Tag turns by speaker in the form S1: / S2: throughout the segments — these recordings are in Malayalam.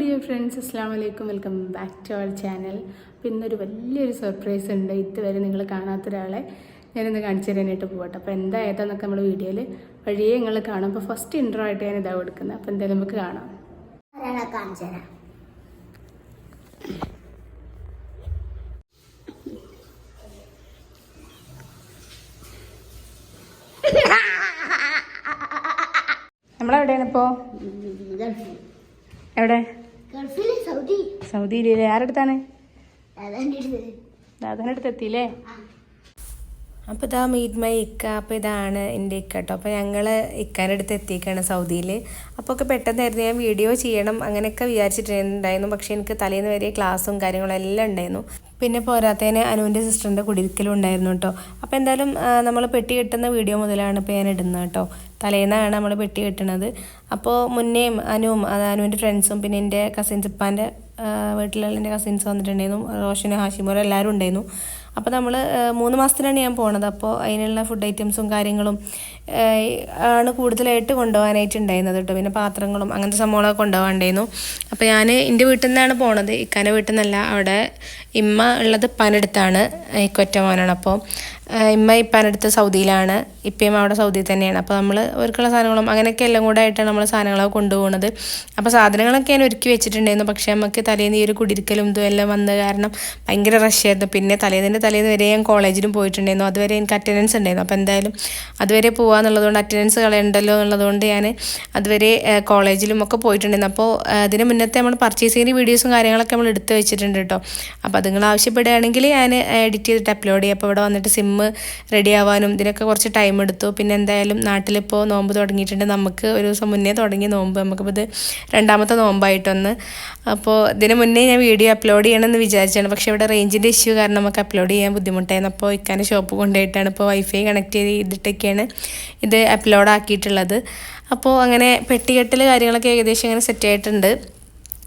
S1: ഡിയർ ഫ്രണ്ട്സ് അസ്സാം വലൈക്കും welcome back to our channel അപ്പോൾ ഇന്നൊരു വലിയൊരു സർപ്രൈസ് ഉണ്ട്. ഇതുവരെ നിങ്ങൾ കാണാത്ത ഒരാളെ ഞാനിന്ന് കാണിച്ചു തരാനായിട്ട് പോകട്ടെ അപ്പോൾ എന്താ ഏതാന്നൊക്കെ നമ്മൾ വീഡിയോയിൽ വഴിയേ നിങ്ങൾ കാണും. അപ്പോൾ ഫസ്റ്റ് ഇൻട്രോ ആയിട്ട് ഞാൻ ഇതാ കൊടുക്കുന്നത്. അപ്പോൾ എന്തായാലും നമുക്ക് കാണാം. നമ്മളെവിടെയാണ് ഇപ്പോൾ എവിടെ? സൗദിയിലെ ആരെടുത്താണ്?
S2: ദാദാന്റെ അടുത്ത്
S1: എത്തിയില്ലേ
S3: അപ്പോൾ ഇതാ മീറ്റ് മൈ ഇക്ക. അപ്പോൾ ഇതാണ് എന്റെ ഇക്ക കേട്ടോ അപ്പോൾ ഞങ്ങൾ ഇക്കാന്റെ അടുത്ത് സൗദിയിൽ അപ്പോൾ ഒക്കെ പെട്ടെന്നായിരുന്നു. ഞാൻ വീഡിയോ ചെയ്യണം അങ്ങനെയൊക്കെ വിചാരിച്ചിട്ടുണ്ടായിരുന്നു. പക്ഷേ എനിക്ക് തലേന്ന് വരെ ക്ലാസ്സും കാര്യങ്ങളും എല്ലാം ഉണ്ടായിരുന്നു. പിന്നെ പോരാത്തതിന് അനുവിന്റെ സിസ്റ്ററിന്റെ കുടിരിക്കലും ഉണ്ടായിരുന്നു കേട്ടോ. അപ്പോൾ എന്തായാലും നമ്മൾ പെട്ടി കെട്ടുന്ന വീഡിയോ മുതലാണ് ഇപ്പോൾ ഞാൻ ഇടുന്നത് കേട്ടോ. തലേന്നാണ് നമ്മൾ പെട്ടി കെട്ടണത്. അപ്പോൾ മുന്നേയും അനുവും അനുവിന്റെ ഫ്രണ്ട്സും പിന്നെ എന്റെ കസിൻസ് ഇപ്പാന്റെ വീട്ടിലുള്ള എന്റെ കസിൻസ് വന്നിട്ടുണ്ടായിരുന്നു. റോഷനും ഹാഷിമോരും എല്ലാവരും ഉണ്ടായിരുന്നു. അപ്പോൾ നമ്മൾ മൂന്ന് മാസത്തിനാണ് ഞാൻ പോണത്. അപ്പോൾ അതിനുള്ള ഫുഡ് ഐറ്റംസും കാര്യങ്ങളും ആണ് കൂടുതലായിട്ട് കൊണ്ടുപോകാനായിട്ട് ഉണ്ടായിരുന്നത് കേട്ടോ. പിന്നെ പാത്രങ്ങളും അങ്ങനത്തെ സംഭവങ്ങളൊക്കെ കൊണ്ടുപോകാണ്ടായിരുന്നു. അപ്പോൾ ഞാൻ എന്റെ വീട്ടിൽ നിന്നാണ് പോണത്. ഇക്കാന്റെ വീട്ടിൽ നിന്നല്ല. അവിടെ ഇമ്മ ഉള്ളത് പനടുത്താണ് ഇക്കൊറ്റ മോനാണ് അപ്പോൾ ഇമ്മ ഇപ്പാനടുത്ത് സൗദിയിലാണ്. ഇപ്പയും അവിടെ സൗദിയിൽ തന്നെയാണ്. അപ്പോൾ നമ്മൾ അവർക്കുള്ള സാധനങ്ങളും അങ്ങനെയൊക്കെ എല്ലാം കൂടെ ആയിട്ടാണ് നമ്മൾ സാധനങ്ങളൊക്കെ കൊണ്ടുപോകുന്നത് അപ്പോൾ സാധനങ്ങളൊക്കെ ഞാൻ ഒരുക്കി വെച്ചിട്ടുണ്ടായിരുന്നു. പക്ഷേ നമുക്ക് തലേന്ന് ഈ ഒരു കുടിരിക്കലും ഇതും എല്ലാം വന്ന കാരണം ഭയങ്കര റഷായിരുന്നു പിന്നെ തലേന്നിന്റെ തലേന്ന് വരെ ഞാൻ കോളേജിലും പോയിട്ടുണ്ടായിരുന്നു. അതുവരെ എനിക്ക് അറ്റൻഡൻസ് ഉണ്ടായിരുന്നു. അപ്പോൾ എന്തായാലും അതുവരെ പോകാന്നുള്ളതുകൊണ്ട് അറ്റൻഡൻസ് കളയണ്ടല്ലോ എന്നുള്ളതുകൊണ്ട് ഞാൻ അതുവരെ കോളേജിലും ഒക്കെ പോയിട്ടുണ്ടായിരുന്നു. അപ്പോൾ അതിന് മുന്നത്തെ നമ്മൾ പർച്ചേസ് ചെയ്യുന്ന വീഡിയോസും കാര്യങ്ങളൊക്കെ നമ്മൾ എടുത്തു വെച്ചിട്ടുണ്ട് കേട്ടോ അപ്പോൾ അത് നിങ്ങൾ ആവശ്യപ്പെടുകയാണെങ്കിൽ ഞാൻ എഡിറ്റ് ചെയ്തിട്ട് അപ്ലോഡ് ചെയ്യും. അപ്പോൾ ഇവിടെ വന്നിട്ട് സിമ്മ് റെഡി ആവാനും ഇതിനൊക്കെ കുറച്ച് ടൈം എടുത്തു. പിന്നെ എന്തായാലും നാട്ടിലിപ്പോൾ നോമ്പ് തുടങ്ങിയിട്ടുണ്ട്. നമുക്ക് ഒരു ദിവസം മുന്നേ തുടങ്ങിയ നോമ്പ്. നമുക്കിപ്പോൾ ഇത് രണ്ടാമത്തെ നോമ്പായിട്ടൊന്ന്. അപ്പോൾ ഇതിന് മുന്നേ ഞാൻ വീഡിയോ അപ്ലോഡ് ചെയ്യണമെന്ന് വിചാരിച്ചാണ്. പക്ഷേ ഇവിടെ റേഞ്ചിന്റെ ഇഷ്യൂ കാരണം നമുക്ക് അപ്ലോഡ് ചെയ്യാൻ ബുദ്ധിമുട്ടായിരുന്നു. അപ്പോൾ ഇക്കാന്റെ ഷോപ്പ് കൊണ്ടുപോയിട്ടാണ് ഇപ്പോൾ വൈഫൈ കണക്ട് ചെയ്ത് ചെയ്തിട്ടൊക്കെയാണ് ഇത് അപ്ലോഡ് ആക്കിയിട്ടുള്ളത്. അപ്പോൾ അങ്ങനെ പെട്ടികെട്ടൽ കാര്യങ്ങളൊക്കെ ഏകദേശം ഇങ്ങനെ സെറ്റ് ആയിട്ടുണ്ട്.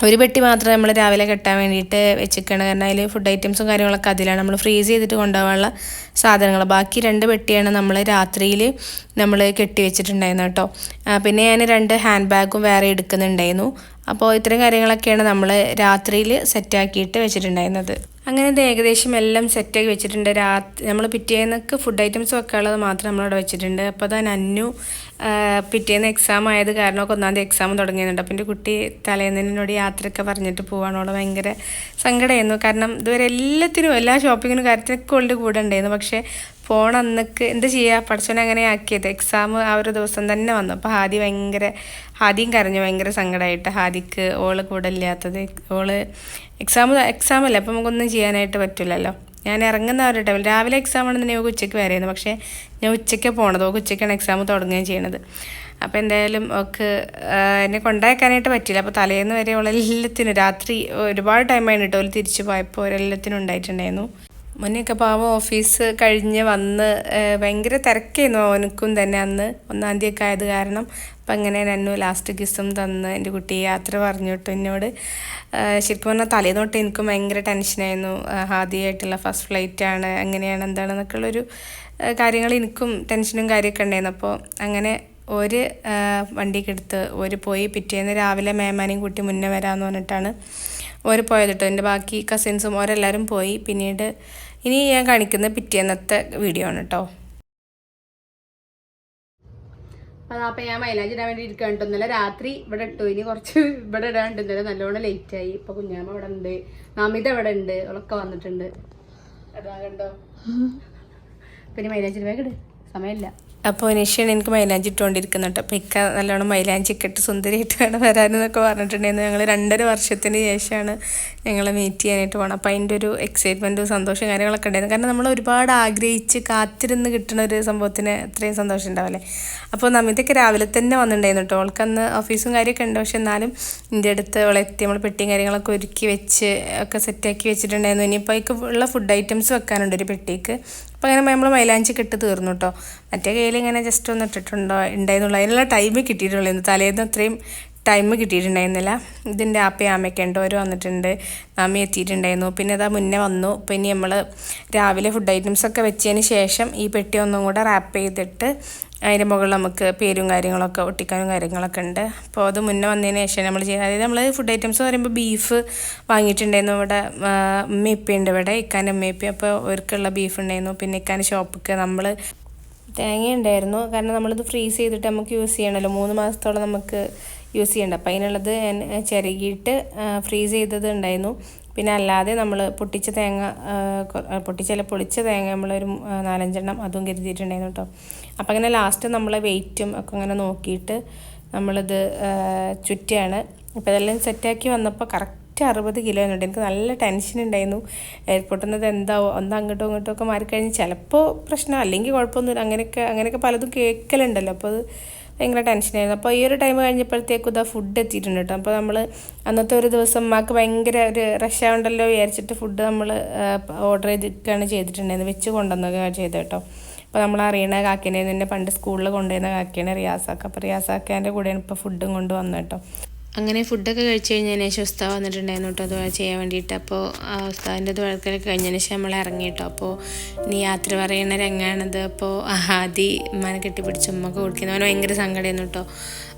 S3: ഒരു പെട്ടി മാത്രം നമ്മൾ രാവിലെ കെട്ടാൻ വേണ്ടിയിട്ട് വെച്ചിരിക്കണം. കാരണം അതിൽ ഫുഡ് ഐറ്റംസും കാര്യങ്ങളൊക്കെ അതിലാണ്. നമ്മൾ ഫ്രീസ് ചെയ്തിട്ട് കൊണ്ടുപോകാനുള്ള സാധനങ്ങൾ ബാക്കി രണ്ട് പെട്ടിയാണ് നമ്മൾ രാത്രിയിൽ നമ്മൾ കെട്ടി വെച്ചിട്ടുണ്ടായിരുന്നു കേട്ടോ. പിന്നെ ഞാൻ രണ്ട് ഹാൻഡ് ബാഗും വേറെ എടുക്കുന്നുണ്ടായിരുന്നു. അപ്പോൾ ഇത്തരം കാര്യങ്ങളൊക്കെയാണ് നമ്മൾ രാത്രിയിൽ സെറ്റാക്കിയിട്ട് വെച്ചിട്ടുണ്ടായിരുന്നത്. അങ്ങനെ ഇത് ഏകദേശം എല്ലാം സെറ്റാക്കി വെച്ചിട്ടുണ്ട്. രാത്രി നമ്മൾ പിറ്റേന്നൊക്കെ ഫുഡ് ഐറ്റംസ് വെക്കാനുള്ളത് മാത്രം നമ്മളവിടെ വെച്ചിട്ടുണ്ട്. അപ്പോൾ അതാ നന്നു പിറ്റേന്ന് എക്സാം ആയത് കാരണം ഒക്കെ ഒന്നാം തീയതി എക്സാം തുടങ്ങിയിട്ടുണ്ട്. അപ്പോൾ എന്റെ കുട്ടി തലേന്നതിനോട് യാത്രയൊക്കെ പറഞ്ഞിട്ട് പോവാണ്. അവളെ ഭയങ്കര സങ്കടമായിരുന്നു. കാരണം ഇതുവരെ എല്ലാത്തിനും എല്ലാ ഷോപ്പിങ്ങിനും കാര്യത്തിനൊക്കെ ഉള്ളിൽ കൂടെ ഉണ്ടായിരുന്നു. പക്ഷേ ഫോൺ അന്നക്ക് എന്ത് ചെയ്യുക പഠിച്ചവനെ അങ്ങനെ ആക്കിയത്. എക്സാം ആ ഒരു ദിവസം തന്നെ വന്നു. അപ്പോൾ ഹാദി ഭയങ്കര ഹാദിയും കരഞ്ഞു. ഭയങ്കര സങ്കടമായിട്ട് ഹാദിക്ക് ഓൾ കൂടെ ഇല്ലാത്തത്. ഓൾ എക്സാം എക്സാം അല്ലേ? അപ്പോൾ നമുക്കൊന്നും ചെയ്യാനായിട്ട് പറ്റില്ലല്ലോ ഞാൻ ഇറങ്ങുന്ന ഒരു ടൈമിൽ രാവിലെ എക്സാം ആണെന്ന് ഞങ്ങൾക്ക് ഉച്ചയ്ക്ക് വരെയായിരുന്നു പക്ഷേ ഞാൻ ഉച്ചയ്ക്ക് പോണത്. ഓക്ക് ഉച്ചയ്ക്കാണ് എക്സാം തുടങ്ങുകയും ചെയ്യണത്. അപ്പോൾ എന്തായാലും ഒക്കെ എന്നെ കൊണ്ടാക്കാനായിട്ട് പറ്റില്ല അപ്പോൾ തലേന്ന് വരെ ഉള്ള എല്ലാത്തിനും രാത്രി ഒരുപാട് ടൈമായിട്ട് കേട്ടോ ഓൽ തിരിച്ചു പോയപ്പോൾ ഒരെല്ലാത്തിനും ഉണ്ടായിട്ടുണ്ടായിരുന്നു. മുന്നെയൊക്കെ പാവം ഓഫീസ് കഴിഞ്ഞ് വന്ന് ഭയങ്കര തിരക്കായിരുന്നു അവനക്കും തന്നെ അന്ന്. ഒന്നാം തീയതി ഒക്കെ ആയത് കാരണം. അപ്പം അങ്ങനെ നന്നു ലാസ്റ്റ് കിസ്സും തന്ന് എന്റെ കുട്ടി യാത്ര പറഞ്ഞു കേട്ടോ എന്നോട്. ശരിക്കും പറഞ്ഞാൽ തലേ തൊട്ട് എനിക്കും ഭയങ്കര ടെൻഷനായിരുന്നു ആദ്യമായിട്ടുള്ള ഫസ്റ്റ് ഫ്ലൈറ്റ് ആണ് എങ്ങനെയാണ് എന്താണെന്നൊക്കെ ഉള്ളൊരു കാര്യങ്ങൾ എനിക്കും ടെൻഷനും കാര്യമൊക്കെ ഉണ്ടായിരുന്നു. അപ്പോൾ അങ്ങനെ ഒരു വണ്ടിക്ക് എടുത്ത് ഒരു പോയി. പിറ്റേന്ന് രാവിലെ മേമാനെയും കൂട്ടി മുന്നേ വരാമെന്ന് പറഞ്ഞിട്ടാണ് ഓര് പോയത് കേട്ടോ എന്റെ ബാക്കി കസിൻസും ഓരെല്ലാവരും പോയി. പിന്നീട് ഇനി ഞാൻ കാണിക്കുന്ന പിറ്റേന്നത്തെ വീഡിയോ ആണ് കേട്ടോ
S1: അത് അപ്പം ഞാൻ മൈലാജ് ഇടാൻ വേണ്ടി ഇരിക്കാൻ ഇന്നലെ രാത്രി ഇവിടെ ഇട്ടു. ഇനി കുറച്ച് ഇവിടെ ഇടാണ്ട് ഇന്നലെ നല്ലോണം ലേറ്റ് ആയി. ഇപ്പൊ കുഞ്ഞാമ്മ ഇവിടെ ഉണ്ട് നമിത ഇവിടെ ഉണ്ട് അവളൊക്കെ വന്നിട്ടുണ്ട്. അതാ കണ്ടോ? പിന്നെ മൈലാജിന് വേഗം സമയമില്ല.
S3: അപ്പോൾ നിഷയാണ് എനിക്ക് മൈലാഞ്ചി ഇട്ടുകൊണ്ടിരിക്കുന്നുണ്ട് അപ്പോൾ ഇക്ക നല്ലോണം മൈലാഞ്ചി ഒക്കെ ഇട്ട് സുന്ദരിയായിട്ട് വേണം വരാനെന്നൊക്കെ പറഞ്ഞിട്ടുണ്ടായിരുന്നു. ഞങ്ങൾ രണ്ടര വർഷത്തിന് ശേഷമാണ് ഞങ്ങളെ മീറ്റ് ചെയ്യാനായിട്ട് പോകണം അപ്പോൾ അതിന്റെ ഒരു എക്സൈറ്റ്മെന്റും സന്തോഷം കാര്യങ്ങളൊക്കെ ഉണ്ടായിരുന്നു. കാരണം നമ്മൾ ഒരുപാട് ആഗ്രഹിച്ച് കാത്തിരുന്ന് കിട്ടുന്ന ഒരു സംഭവത്തിന് അത്രയും സന്തോഷം ഉണ്ടാവില്ലേ? അപ്പോൾ നമിതൊക്കെ രാവിലെ തന്നെ വന്നിട്ടുണ്ടായിരുന്നു കേട്ടോ. അവൾക്ക് അന്ന് ഓഫീസും കാര്യമൊക്കെ ഉണ്ട്. പക്ഷെ എന്നാലും എന്റെ അടുത്ത് അവളെ എത്തി. നമ്മൾ പെട്ടിയും കാര്യങ്ങളൊക്കെ ഒരുക്കി വെച്ച് ഒക്കെ സെറ്റാക്കി വെച്ചിട്ടുണ്ടായിരുന്നു. ഇനിയിപ്പോൾ അതിക്ക് ഉള്ള ഫുഡ് ഐറ്റംസ് വെക്കാനുണ്ട് ഒരു പെട്ടിക്ക്. അപ്പോൾ അങ്ങനെ നമ്മൾ മൈലാഞ്ചി കെട്ട് തീർന്നു കേട്ടോ മറ്റേ കയ്യിൽ ഇങ്ങനെ ജസ്റ്റ് ഒന്ന് ഇട്ടിട്ടുണ്ടോ ഉണ്ടായിരുന്നുള്ളൂ അതിനുള്ള ടൈം കിട്ടിയിട്ടുള്ളൂ തലേന്ന് അത്രയും ടൈം കിട്ടിയിട്ടുണ്ടായിരുന്നില്ല. ഇതിന്റെ ആപ്പി ആമയൊക്കെ ഉണ്ട് ഓരോ വന്നിട്ടുണ്ട്. മാമി എത്തിയിട്ടുണ്ടായിരുന്നു. പിന്നെ അതാ മുന്നേ വന്നു. പിന്നെ നമ്മൾ രാവിലെ ഫുഡ് ഐറ്റംസൊക്കെ വെച്ചതിന് ശേഷം ഈ പെട്ടി ഒന്നും കൂടെ റാപ്പ് ചെയ്തിട്ട് അതിന്റെ മുകളിൽ നമുക്ക് പേരും കാര്യങ്ങളൊക്കെ ഒട്ടിക്കാനും കാര്യങ്ങളൊക്കെ ഉണ്ട്. അപ്പോൾ അത് മുന്നേ വന്നതിന് ശേഷം നമ്മൾ ചെയ്യുന്നത് അതായത് നമ്മൾ ഫുഡ് ഐറ്റംസ് പറയുമ്പോൾ ബീഫ് വാങ്ങിയിട്ടുണ്ടായിരുന്നു ഇവിടെ ആ, ഉമ്മ ഇപ്പയുണ്ട് ഇവിടെ ഇക്കാന്റെ ഉമ്മ അപ്പോൾ അവർക്കുള്ള ബീഫ് ഉണ്ടായിരുന്നു. പിന്നെ ഇക്കാന്റെ ഷോപ്പൊക്കെ നമ്മൾ തേങ്ങ ഉണ്ടായിരുന്നു. കാരണം നമ്മളിത് ഫ്രീസ് ചെയ്തിട്ട് നമുക്ക് യൂസ് ചെയ്യണമല്ലോ മൂന്ന് മാസത്തോളം നമുക്ക് യൂസ് ചെയ്യണ്ട. അപ്പോൾ അതിനുള്ളത് ഞാൻ ചിരകിയിട്ട് ഫ്രീസ് ചെയ്തത് ഉണ്ടായിരുന്നു. പിന്നെ അല്ലാതെ നമ്മൾ പൊട്ടിച്ച തേങ്ങ പൊട്ടിച്ചല്ല പൊളിച്ച തേങ്ങ നമ്മളൊരു നാലഞ്ചെണ്ണം അതും കരുതിയിട്ടുണ്ടായിരുന്നു കേട്ടോ. അപ്പം അങ്ങനെ ലാസ്റ്റ് നമ്മൾ വെയിറ്റും ഒക്കെ അങ്ങനെ നോക്കിയിട്ട് നമ്മളിത് ചുറ്റിയാണ്. അപ്പോൾ ഇതെല്ലാം സെറ്റാക്കി വന്നപ്പോൾ കറക്റ്റ് അറുപത് കിലോ ഉണ്ട് എനിക്ക് നല്ല ടെൻഷൻ ഉണ്ടായിരുന്നു. എയർപോർട്ടിൽ നിന്ന് എന്താവോ ഒന്ന് അങ്ങോട്ടും ഇങ്ങോട്ടും ഒക്കെ മാറിക്കഴിഞ്ഞ് ചിലപ്പോൾ പ്രശ്നം അല്ലെങ്കിൽ കുഴപ്പമൊന്നുമില്ല. അങ്ങനെയൊക്കെ അങ്ങനെയൊക്കെ പലതും കേൾക്കലുണ്ടല്ലോ. അപ്പോൾ അത് ഭയങ്കര ടെൻഷനായിരുന്നു അപ്പോൾ ഈ ഒരു ടൈം കഴിഞ്ഞപ്പോഴത്തേക്കും ഇതാ ഫുഡ് എത്തിയിട്ടുണ്ട് കേട്ടോ. അപ്പോൾ നമ്മൾ അന്നത്തെ ഒരു ദിവസം അമ്മയ്ക്ക് ഭയങ്കര ഒരു റഷാവുണ്ടല്ലോ വിചാരിച്ചിട്ട് ഫുഡ് നമ്മൾ ഓർഡർ ചെയ്തിട്ടാണ് ചെയ്തിട്ടുണ്ടായിരുന്നത്. വെച്ച് കൊണ്ടുവന്നൊക്കെ ചെയ്തു കേട്ടോ. അപ്പോൾ നമ്മൾ അറിയണ കാക്കേനെ തന്നെ പണ്ട് സ്കൂളിൽ കൊണ്ടുവരുന്ന കാക്കേനെ റിയാസാക്ക. അപ്പോൾ റിയാസാക്കേന്റെ കൂടെയാണ് ഇപ്പോൾ ഫുഡും കൊണ്ട് വന്നത് കേട്ടോ. അങ്ങനെ ഫുഡൊക്കെ കഴിച്ച് കഴിഞ്ഞതിന് ശേഷം ഉസ്താവ് വന്നിട്ടുണ്ടായിരുന്നു കേട്ടോ അത് ചെയ്യാൻ വേണ്ടിയിട്ട്. അപ്പോൾ ആ ഉസ്താവിന്റെ അത് വഴക്കൊക്കെ കഴിഞ്ഞതിന് ശേഷം നമ്മൾ ഇറങ്ങി കേട്ടോ. അപ്പോൾ നീ യാത്ര പറയുന്ന രംഗാണത് അപ്പോൾ ആദി ഉമ്മാനെ കെട്ടിപ്പിടിച്ച് ഉമ്മക്ക് കൊടുക്കുന്നത് അവന് ഭയങ്കര സങ്കടമായിരുന്നു കേട്ടോ.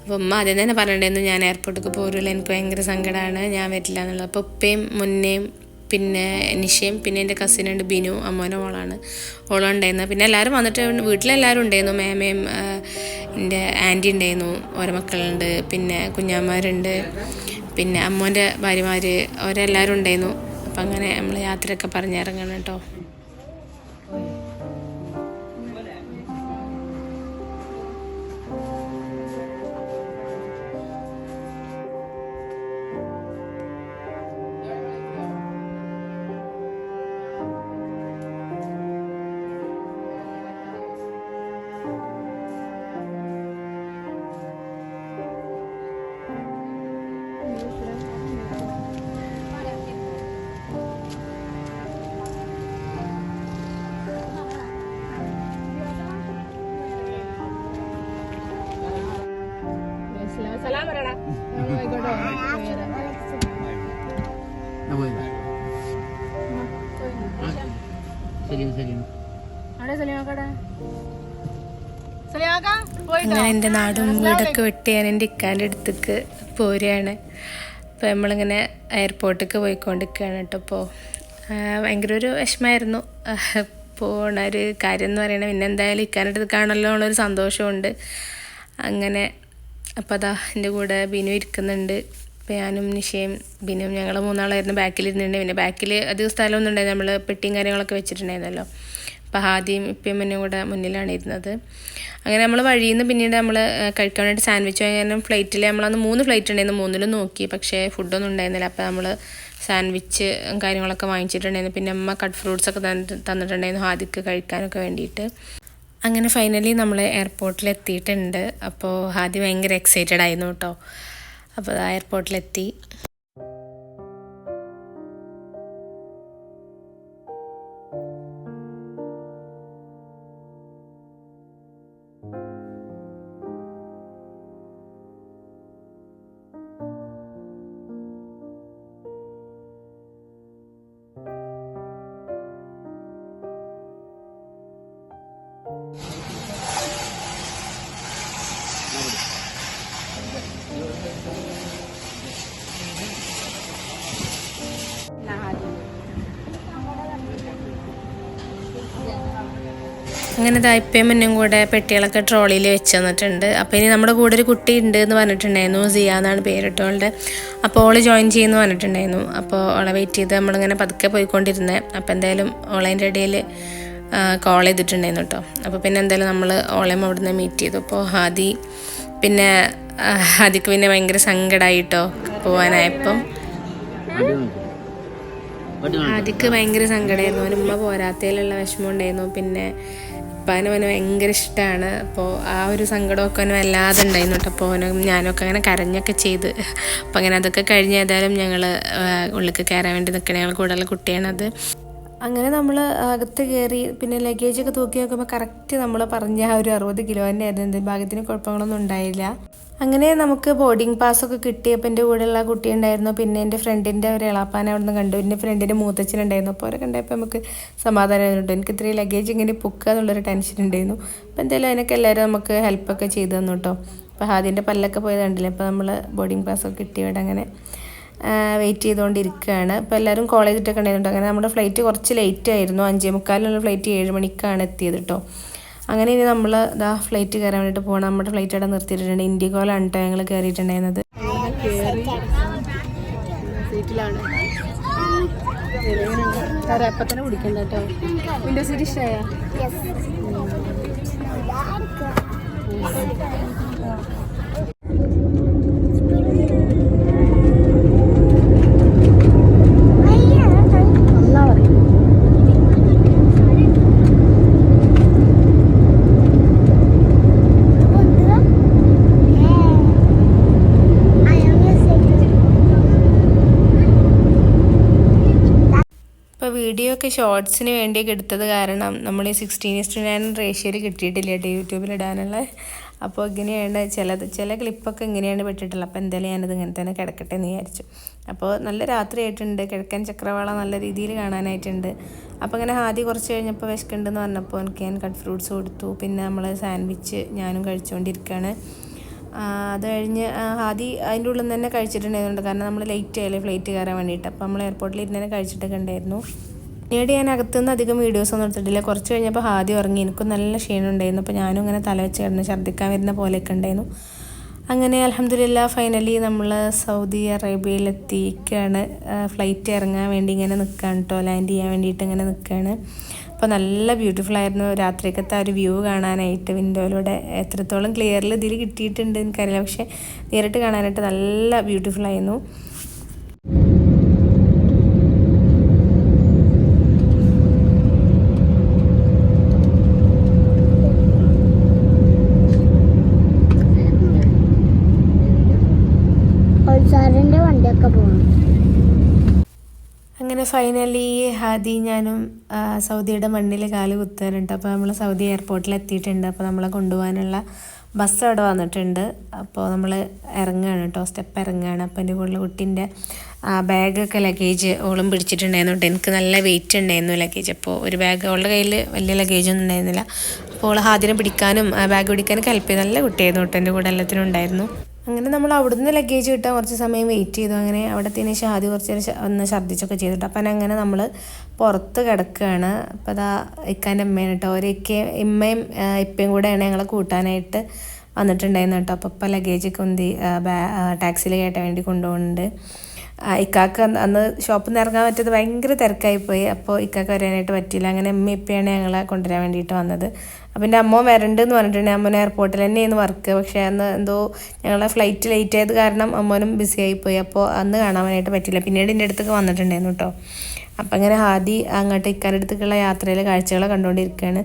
S3: അപ്പോൾ ഉമ്മ ആദ്യം തന്നെ പറഞ്ഞിട്ടുണ്ടായിരുന്നു ഞാൻ എയർപോർട്ടിലേക്ക് പോരില്ല എനിക്ക് ഭയങ്കര സങ്കടമാണ് ഞാൻ വരില്ല എന്നുള്ളത്. അപ്പോൾ ഉപ്പയും മുന്നേയും പിന്നെ നിഷയും പിന്നെ എന്റെ കസിനുണ്ട് ബിനു അമ്മോനെ മോളാണ്. ഓളുണ്ടായിരുന്നു പിന്നെ എല്ലാവരും വന്നിട്ട് വീട്ടിലെല്ലാവരും ഉണ്ടായിരുന്നു. മേമയും എന്റെ ആന്റി ഉണ്ടായിരുന്നു. ഓരോ മക്കളുണ്ട്. പിന്നെ കുഞ്ഞാമാരുണ്ട് പിന്നെ അമ്മോന്റെ ഭാര്യമാർ അവരെല്ലാവരും ഉണ്ടായിരുന്നു. അപ്പം അങ്ങനെ നമ്മൾ യാത്രയൊക്കെ പറഞ്ഞിറങ്ങണം കേട്ടോ. അങ്ങനെ എന്റെ നാടും വീടൊക്കെ വിട്ട് ഞാൻ എന്റെ ഇക്കാന്റെ അടുത്തേക്ക് പോരുകയാണ്. അപ്പോൾ നമ്മളിങ്ങനെ എയർപോർട്ടിലേക്ക് പോയിക്കൊണ്ടിരിക്കുകയാണ് കേട്ടോ അപ്പോൾ ഭയങ്കര ഒരു വിഷമമായിരുന്നു. പോണ ഒരു കാര്യം എന്ന് പറയണത് പിന്നെ എന്തായാലും ഇക്കാന്റെ അടുത്ത് കാണല്ലോ ഉള്ളൊരു സന്തോഷമുണ്ട്. അങ്ങനെ അപ്പോൾ അതാ എന്റെ കൂടെ ബിനു ഇരിക്കുന്നുണ്ട്. അപ്പോൾ ഞാനും നിഷയും ബിനും ഞങ്ങൾ മൂന്നാളായിരുന്നു ബാക്കിലിരുന്നുണ്ട് പിന്നെ ബാക്കിൽ അധികം സ്ഥലമൊന്നും ഉണ്ടായിരുന്നു നമ്മൾ പെട്ടിയും കാര്യങ്ങളൊക്കെ വെച്ചിട്ടുണ്ടായിരുന്നല്ലോ. അപ്പോൾ ആദ്യം ഇപ്പം മുന്നും കൂടെ മുന്നിലാണ് ഇരുന്നത്. അങ്ങനെ നമ്മൾ വഴിയിൽ നിന്ന് പിന്നീട് നമ്മൾ കഴിക്കാൻ വേണ്ടി സാൻഡ്വിച്ച് വാങ്ങാനും ഫ്ലൈറ്റിൽ നമ്മളന്ന് മൂന്ന് ഫ്ലൈറ്റ് ഉണ്ടായിരുന്നു മൂന്നിലും നോക്കി. പക്ഷേ ഫുഡൊന്നും ഉണ്ടായിരുന്നില്ല. അപ്പോൾ നമ്മൾ സാൻഡ്വിച്ച് കാര്യങ്ങളൊക്കെ വാങ്ങിച്ചിട്ടുണ്ടായിരുന്നു. പിന്നെ അമ്മ കട്ട് ഫ്രൂട്ട്സ് ഒക്കെ തന്നിട്ട് തന്നിട്ടുണ്ടായിരുന്നു ആദ്യക്ക് കഴിക്കാനൊക്കെ വേണ്ടിയിട്ട്. അങ്ങനെ ഫൈനലി നമ്മൾ എയർപോർട്ടിൽ എത്തിയിട്ടുണ്ട് അപ്പോൾ ഹാദി ഭയങ്കര എക്സൈറ്റഡ് ആയിരുന്നു കേട്ടോ. അപ്പോൾ എയർപോർട്ടിലെത്തി അങ്ങനെ ദായ്പയും മുന്നും കൂടെ പെട്ടികളൊക്കെ ട്രോളിയിൽ വെച്ച് തന്നിട്ടുണ്ട്. അപ്പോൾ ഇനി നമ്മുടെ കൂടെ ഒരു കുട്ടി ഉണ്ട് എന്ന് പറഞ്ഞിട്ടുണ്ടായിരുന്നു സിയ എന്നാണ് പേരിട്ടോളുടെ അപ്പോൾ ഓൾ ജോയിൻ ചെയ്യുമെന്ന് പറഞ്ഞിട്ടുണ്ടായിരുന്നു. അപ്പോൾ ഓളെ വെയിറ്റ് ചെയ്ത് നമ്മളിങ്ങനെ പതുക്കെ പോയിക്കൊണ്ടിരുന്നത് അപ്പോൾ എന്തായാലും ഓളതിന്റെ ഇടയിൽ കോൾ ചെയ്തിട്ടുണ്ടായിരുന്നു കേട്ടോ. അപ്പോൾ പിന്നെ എന്തായാലും നമ്മൾ ഓളേം അവിടുന്ന് മീറ്റ് ചെയ്തു. അപ്പോൾ ഹാദി പിന്നെ ആദിക്ക് പിന്നെ ഭയങ്കര സങ്കടമായിട്ടോ
S4: പോവാനായപ്പം.
S3: അതിക്ക് ഭയങ്കര സങ്കടമായിരുന്നു അവന് ഉമ്മ പോരാത്തതിലുള്ള വിഷമം ഉണ്ടായിരുന്നു. പിന്നെ ഇപ്പാനും അവന് ഭയങ്കര ഇഷ്ടമാണ് അപ്പോൾ ആ ഒരു സങ്കടമൊക്കെ അവന് വല്ലാതെ ഉണ്ടായിരുന്നു കേട്ടോ. അപ്പോൾ അവനും ഞാനൊക്കെ അങ്ങനെ കരഞ്ഞൊക്കെ ചെയ്ത്. അപ്പം അങ്ങനെ അതൊക്കെ കഴിഞ്ഞ് ഏതായാലും ഞങ്ങൾ ഉള്ളിലേക്ക് കയറാൻ വേണ്ടി നിൽക്കണേ ഞങ്ങൾ കൂടുതൽ കുട്ടിയാണത്. അങ്ങനെ നമ്മൾ അകത്ത് കയറി പിന്നെ ലഗേജൊക്കെ തൂക്കി നോക്കുമ്പോൾ കറക്റ്റ് നമ്മൾ പറഞ്ഞ ആ ഒരു അറുപത് കിലോ തന്നെ ആയിരുന്നു എന്ത് കുഴപ്പങ്ങളൊന്നും ഉണ്ടായില്ല. അങ്ങനെ നമുക്ക് ബോർഡിംഗ് പാസ്സൊക്കെ കിട്ടിയപ്പോൾ എന്റെ കൂടെയുള്ള കുട്ടി ഉണ്ടായിരുന്നു. പിന്നെ എന്റെ ഫ്രണ്ടിന്റെ ഒരു ഇളാപ്പാനെ അവിടെ നിന്ന് കണ്ടു എന്റെ ഫ്രണ്ടിന്റെ മൂത്തച്ഛനുണ്ടായിരുന്നു അപ്പോൾ അവരെ കണ്ടപ്പോൾ നമുക്ക് സമാധാനമായിട്ടുണ്ട് എനിക്ക് ഇത്രയും ലഗേജ് ഇങ്ങനെ പൊക്കുക എന്നുള്ളൊരു ടെൻഷൻ ഉണ്ടായിരുന്നു. അപ്പോൾ എന്തായാലും അതിനൊക്കെ എല്ലാവരും നമുക്ക് ഹെൽപ്പൊക്കെ ചെയ്തു തന്നു കേട്ടോ അപ്പോൾ ആദ്യന്റെ പല്ലൊക്കെ പോയത് കണ്ടില്ലേ? അപ്പോൾ നമ്മൾ ബോർഡിംഗ് പാസ്സൊക്കെ കിട്ടിയവിടെ അങ്ങനെ. വെയിറ്റ് ചെയ്തുകൊണ്ടിരിക്കുകയാണ് അപ്പോൾ എല്ലാവരും കോളേജിട്ടൊക്കെ ഉണ്ടായിരുന്നു അങ്ങനെ നമ്മുടെ ഫ്ലൈറ്റ് കുറച്ച് ലേറ്റ് ആയിരുന്നു. അഞ്ചേ മുക്കാലിനുള്ള ഫ്ലൈറ്റ് ഏഴ് മണിക്കാണ് എത്തിയത് കേട്ടോ അങ്ങനെ ഇനി നമ്മൾ ഇതാ ഫ്ലൈറ്റ് കയറാൻ വേണ്ടിയിട്ട് പോകണം നമ്മുടെ ഫ്ലൈറ്റ് അവിടെ നിർത്തിയിട്ടുണ്ട്. ഇൻഡിഗോയിലാണ് കേട്ടോ ഞങ്ങൾ കയറിയിട്ടുണ്ടായിരുന്നത്.
S1: സീറ്റിലാണ് തന്നെ കേട്ടോ വിൻഡോ സീറ്റ് പറയും
S3: ഇപ്പോൾ വീഡിയോ ഒക്കെ ഷോർട്സിന് വേണ്ടിയൊക്കെ എടുത്തത് കാരണം നമ്മൾ ഈ സിക്സ്റ്റീൻ ഇസ്റ്റു നയൻ റേഷ്യോയിൽ കിട്ടിയിട്ടില്ല കേട്ടോ യൂട്യൂബിൽ ഇടാനുള്ള? അപ്പോൾ ഇങ്ങനെയാണ് ചിലത് ചില ക്ലിപ്പൊക്കെ ഇങ്ങനെയാണ് വിട്ടിട്ടുള്ളത് അപ്പോൾ എന്തായാലും ഞാനത് ഇങ്ങനെ തന്നെ കിടക്കട്ടെ എന്ന് വിചാരിച്ചു. അപ്പോൾ നല്ല രാത്രി ആയിട്ടുണ്ട്. കിഴക്കൻ ചക്രവാള നല്ല രീതിയിൽ കാണാനായിട്ടുണ്ട്. അപ്പോൾ അങ്ങനെ ആദ്യം കുറച്ച് കഴിഞ്ഞപ്പോൾ വിശക്കുണ്ടെന്ന് പറഞ്ഞപ്പോൾ എനിക്ക് ഞാൻ കട്ട് ഫ്രൂട്ട്സ് കൊടുത്തു. പിന്നെ നമ്മൾ സാൻഡ്വിച്ച് ഞാനും കഴിച്ചുകൊണ്ടിരിക്കുകയാണ്. അത് കഴിഞ്ഞ് ആദ്യം അതിന്റെ ഉള്ളിൽ നിന്ന് തന്നെ കഴിച്ചിട്ടുണ്ടായിരുന്നുണ്ട്. കാരണം നമ്മൾ ലേറ്റ് ആയാലും ഫ്ലൈറ്റ് കയറാൻ വേണ്ടിയിട്ട്. അപ്പോൾ നമ്മൾ എയർപോർട്ടിൽ ഇരുന്ന് തന്നെ കഴിച്ചിട്ടൊക്കെ ഉണ്ടായിരുന്നു. പിന്നീട് ഞാൻ അകത്തുനിന്ന് അധികം വീഡിയോസ് ഒന്നും എടുത്തിട്ടില്ല. കുറച്ച് കഴിഞ്ഞപ്പോൾ ആദ്യം ഉറങ്ങി. എനിക്കും നല്ല ക്ഷീണം ഉണ്ടായിരുന്നു അപ്പോൾ ഞാനും ഇങ്ങനെ തല വെച്ച് കിടന്ന് ഛർദ്ദിക്കാൻ വരുന്ന പോലെയൊക്കെ ഉണ്ടായിരുന്നു. അങ്ങനെ അലഹമില്ല ഫൈനലി നമ്മൾ സൗദി അറേബ്യയിലെത്തിക്കുകയാണ് ഫ്ലൈറ്റ് ഇറങ്ങാൻ വേണ്ടി ഇങ്ങനെ നിൽക്കുകയാണ് കേട്ടോ ലാൻഡ് ചെയ്യാൻ വേണ്ടിയിട്ട് ഇങ്ങനെ നിൽക്കുകയാണ് അപ്പോൾ നല്ല ബ്യൂട്ടിഫുൾ ആയിരുന്നു. രാത്രിക്കത്തെ ആ ഒരു വ്യൂ കാണാനായിട്ട് വിൻഡോയിലൂടെ എത്രത്തോളം ക്ലിയറിൽ ഇതിൽ കിട്ടിയിട്ടുണ്ട് എനിക്കറിയില്ല. പക്ഷേ നേരിട്ട് കാണാനായിട്ട് നല്ല ബ്യൂട്ടിഫുൾ ആയിരുന്നു
S2: സാറിന്റെ വണ്ടിയൊക്കെ പോകണം
S3: അങ്ങനെ ഫൈനലി ഹാദി ഞാനും സൗദിയുടെ മണ്ണിൽ കാൽ കുത്താറുണ്ട് അപ്പോൾ നമ്മൾ സൗദി എയർപോർട്ടിൽ എത്തിയിട്ടുണ്ട്. അപ്പോൾ നമ്മളെ കൊണ്ടുപോകാനുള്ള ബസ് അവിടെ വന്നിട്ടുണ്ട്. അപ്പോൾ നമ്മൾ ഇറങ്ങുകയാണ് കേട്ടോ സ്റ്റെപ്പ് ഇറങ്ങുകയാണ് അപ്പോൾ എന്റെ കൂടുതൽ കുട്ടീന്റെ ബാഗൊക്കെ ലഗേജ് ഓളും പിടിച്ചിട്ടുണ്ടായിരുന്നു എനിക്ക് നല്ല വെയിറ്റ് ഉണ്ടായിരുന്നു ലഗേജ് അപ്പോൾ ഒരു ബാഗ് അവളുടെ കയ്യിൽ വലിയ ലഗേജ് ഒന്നും ഉണ്ടായിരുന്നില്ല. അപ്പോൾ അവൾ ഹാദിനെ പിടിക്കാനും ബാഗ് പിടിക്കാനും ഹെൽപ്പ് ചെയ്ത് നല്ല കുട്ടിയായിരുന്നു കേട്ടോ എന്റെ കൂടെ എല്ലാത്തിനും ഉണ്ടായിരുന്നു. അങ്ങനെ നമ്മൾ അവിടുന്ന് ലഗേജ് കിട്ടാൻ കുറച്ച് സമയം വെയിറ്റ് ചെയ്തു. അങ്ങനെ അവിടെ എത്തിയതിന് ശേഷം ആദ്യം കുറച്ച് നേരം ഒന്ന് ഛർദ്ദിച്ചൊക്കെ ചെയ്തിട്ട് അപ്പം അങ്ങനെ നമ്മൾ പുറത്ത് കിടക്കുകയാണ്. അപ്പോൾ അതാ ഇക്കാന്റെ അമ്മയാണ് കേട്ടോ ഒരൊക്കെ ഇമ്മയും ഇപ്പയും കൂടെയാണ് ഞങ്ങളെ കൂട്ടാനായിട്ട് വന്നിട്ടുണ്ടായിരുന്നു കേട്ടോ അപ്പോൾ ഇപ്പം ലഗേജൊക്കെ ഉന്തി ടാക്സിയിൽ കയറ്റാൻ വേണ്ടി കൊണ്ടുപോകുന്നുണ്ട്. ഇക്കാക്ക് അന്ന് ഷോപ്പിൽ നിന്ന് ഇറങ്ങാൻ പറ്റിയത് ഭയങ്കര തിരക്കായിപ്പോയി. അപ്പോൾ ഇക്കാക്ക് വരാനായിട്ട് പറ്റിയില്ല. അങ്ങനെ അമ്മ ഇപ്പയാണ് ഞങ്ങളെ കൊണ്ടുവരാൻ വേണ്ടിയിട്ട് വന്നത്. അപ്പം എന്റെ അമ്മ വരണ്ടെന്ന് പറഞ്ഞിട്ടുണ്ട്. അമ്മൻ എയർപോർട്ടിൽ തന്നെയായിരുന്നു വർക്ക് പക്ഷേ അന്ന് എന്തോ ഞങ്ങളെ ഫ്ലൈറ്റ് ലേറ്റ് ആയത് കാരണം അമ്മനും ബിസി ആയിപ്പോയി. അപ്പോൾ അന്ന് കാണാനായിട്ട് പറ്റില്ല പിന്നീട് എന്റെ അടുത്തൊക്കെ വന്നിട്ടുണ്ടായിരുന്നു കേട്ടോ അപ്പം അങ്ങനെ ഹാദി അങ്ങോട്ട് ഇക്കാലടുത്തേക്കുള്ള യാത്രയിൽ കാഴ്ചകളെ കണ്ടുകൊണ്ടിരിക്കുകയാണ്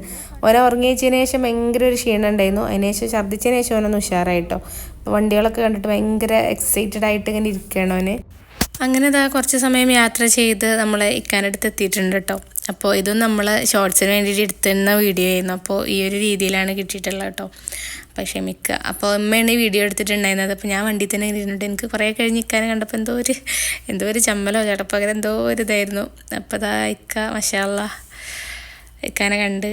S3: ഓരോ ഉറങ്ങിയതിന് ശേഷം ഭയങ്കര ഒരു ക്ഷീണം ഉണ്ടായിരുന്നു. അതിന് ശേഷം ഛർദ്ദിച്ചതിന് ശേഷം ഓനൊന്ന് ഉഷാറായിട്ടോ. വണ്ടികളൊക്കെ കണ്ടിട്ട് ഭയങ്കര എക്സൈറ്റഡ് ആയിട്ട് ഇങ്ങനെ ഇരിക്കുകയാണ് അവന് അങ്ങനെ ഇതാ കുറച്ച് സമയം യാത്ര ചെയ്ത് നമ്മൾ ഇക്കാനടുത്ത് എത്തിയിട്ടുണ്ട് കേട്ടോ അപ്പോൾ ഇതും നമ്മൾ ഷോർട്സിന് വേണ്ടിയിട്ട് എടുത്തിരുന്ന വീഡിയോ ആയിരുന്നു. അപ്പോൾ ഈ ഒരു രീതിയിലാണ് കിട്ടിയിട്ടുള്ളത് കേട്ടോ. അപ്പോൾ ക്ഷമിക്കുക അപ്പോൾ അമ്മയാണ് ഈ വീഡിയോ എടുത്തിട്ടുണ്ടായിരുന്നത്. അപ്പോൾ ഞാൻ വണ്ടിയിൽ തന്നെ ഇരുന്നിട്ട് എനിക്ക് കുറേ കഴിഞ്ഞ് കണ്ടപ്പോൾ എന്തോ ഒരു എന്തോ ഒരു ചമ്മലോ ചടപ്പോ എന്തോ ഒരു ഇതായിരുന്നു. അപ്പോൾ അതാ ഇക്ക മഷാല്ല ഇക്കാനെ കണ്ട്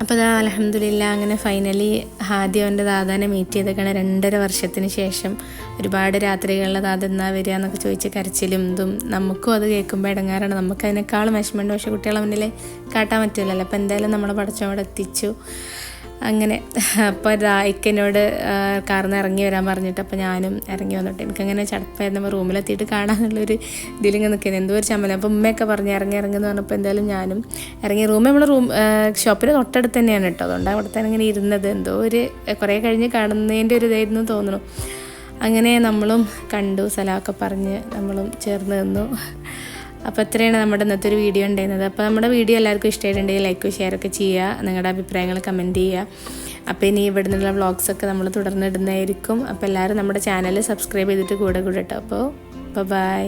S3: അപ്പോൾ അതാ അലഹമില്ല അങ്ങനെ ഫൈനലി ആദ്യം അവന്റെ ദാദാനെ മീറ്റ് ചെയ്തേക്കാണ് രണ്ടര വർഷത്തിന് ശേഷം ഒരുപാട് രാത്രികളിൽ ദാദ എന്നാ വരിക എന്നൊക്കെ ചോദിച്ച് കരച്ചിലും ഇതും നമുക്കും അത് കേൾക്കുമ്പോൾ ഇടങ്ങാറാണ് നമുക്ക് അതിനേക്കാളും വിഷമമുണ്ട്. പക്ഷേ കുട്ടികളെ മുന്നിൽ കാട്ടാൻ പറ്റില്ലല്ലോ. അപ്പോൾ എന്തായാലും നമ്മളെ പഠിച്ചവിടെ എത്തിച്ചു. അങ്ങനെ. അപ്പോൾ ഇക്കനോട് കാറിന്ന് ഇറങ്ങി വരാൻ പറഞ്ഞിട്ട് അപ്പോൾ ഞാനും ഇറങ്ങി വന്നിട്ട് എനിക്കങ്ങനെ ചടപ്പായിരുന്നു. റൂമിലെത്തിയിട്ട് കാണാനുള്ളൊരു ഇതിലിങ്ങനെ നിൽക്കുന്നത് എന്തോ ഒരു ചമ്മലം. അപ്പോൾ ഉമ്മയൊക്കെ പറഞ്ഞ് ഇറങ്ങി ഇറങ്ങുന്ന പറഞ്ഞപ്പോൾ എന്തായാലും ഞാനും ഇറങ്ങി. റൂം നമ്മൾ റൂം ഷോപ്പിന് തൊട്ടടുത്ത് തന്നെയാണ് കേട്ടോ. അതുകൊണ്ട് അവിടെ തന്നെ ഇങ്ങനെ ഇരുന്നത്. എന്തോ ഒരു കുറേ കഴിഞ്ഞ് കാണുന്നതിന്റെ ഒരു ഇതായിരുന്നു തോന്നുന്നു. അങ്ങനെ നമ്മളും കണ്ടു. സ്ഥലമൊക്കെ പറഞ്ഞ് നമ്മളും ചേർന്ന് നിന്നു. അപ്പോൾ ഇത്രയാണ് നമ്മുടെ ഇന്നത്തെ ഒരു വീഡിയോ ഉണ്ടായിരുന്നത്. അപ്പോൾ നമ്മുടെ വീഡിയോ എല്ലാവർക്കും ഇഷ്ടമായിട്ടുണ്ടെങ്കിൽ ലൈക്കും ഷെയറൊക്കെ ചെയ്യുക. നിങ്ങളുടെ അഭിപ്രായങ്ങൾ കമന്റ് ചെയ്യുക. അപ്പോൾ ഇനി ഇവിടെ നിന്നുള്ള വ്ളോഗ്സൊക്കെ നമ്മൾ തുടർന്നിടുന്നതായിരിക്കും അപ്പോൾ എല്ലാവരും നമ്മുടെ ചാനൽ സബ്സ്ക്രൈബ് ചെയ്തിട്ട് കൂടെ കൂടെ കേട്ടോ അപ്പോൾ ബൈ